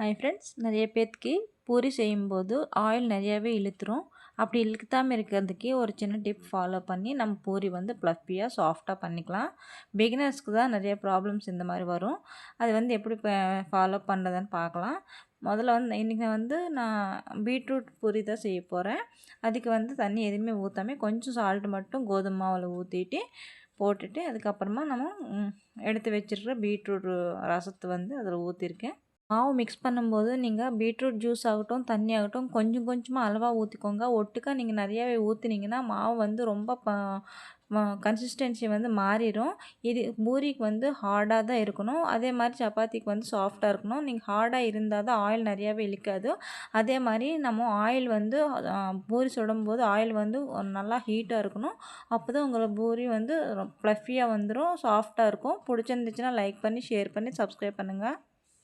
Hi friends நிறைய பேர்த்துக்கு பூரி செய்யும்போது ஆயில் நிறையாவே இழுத்துரும். அப்படி இழுக்காமல் இருக்கிறதுக்கே ஒரு சின்ன டிப் ஃபாலோ பண்ணி நம்ம பூரி வந்து ப்ளஃபியாக சாஃப்டாக பண்ணிக்கலாம். பிகினர்ஸ்க்கு தான் நிறைய ப்ராப்ளம்ஸ் இந்த மாதிரி வரும். அது வந்து எப்படி ஃபாலோ பண்ணுறதுன்னு பார்க்கலாம். முதல்ல வந்து இன்றைக்கி வந்து நான் பீட்ரூட் பூரி தான் செய்ய போகிறேன் அதுக்கு வந்து தண்ணி எதுவுமே ஊற்றாமல் கொஞ்சம் சால்ட்டு மட்டும் கோதுமை மாவில் ஊற்றிட்டு போட்டுட்டு அதுக்கப்புறமா நம்ம எடுத்து வச்சிருக்கிற பீட்ரூட் ரசத்தை வந்து அதில் ஊற்றிருக்கேன் மாவு மிக்ஸ் பண்ணும்போது நீங்கள் பீட்ரூட் ஜூஸ் ஆகட்டும் தண்ணி ஆகட்டும் கொஞ்சம் கொஞ்சமாக அளவாக ஊற்றிக்கோங்க ஒட்டுக்கா நீங்கள் நிறையாவே ஊற்றுனீங்கன்னா மாவு வந்து ரொம்ப ப கன்சிஸ்டன்சி வந்து மாறிடும். இது பூரிக்கு வந்து ஹார்டாக தான் இருக்கணும். அதே மாதிரி சப்பாத்திக்கு வந்து சாஃப்டாக இருக்கணும். நீங்கள் ஹார்டாக இருந்தால் தான் ஆயில் நிறையாவே இழுக்காது. அதே மாதிரி நம்ம ஆயில் வந்து பூரி சுடும்போது ஆயில் வந்து நல்லா ஹீட்டாக இருக்கணும். அப்போ தான் உங்களை பூரி வந்து ப்ளஃபியாக வந்துடும் சாஃப்டாக இருக்கும். பிடிச்சிருந்துச்சுன்னா லைக் பண்ணி ஷேர் பண்ணி சப்ஸ்கிரைப் பண்ணுங்கள்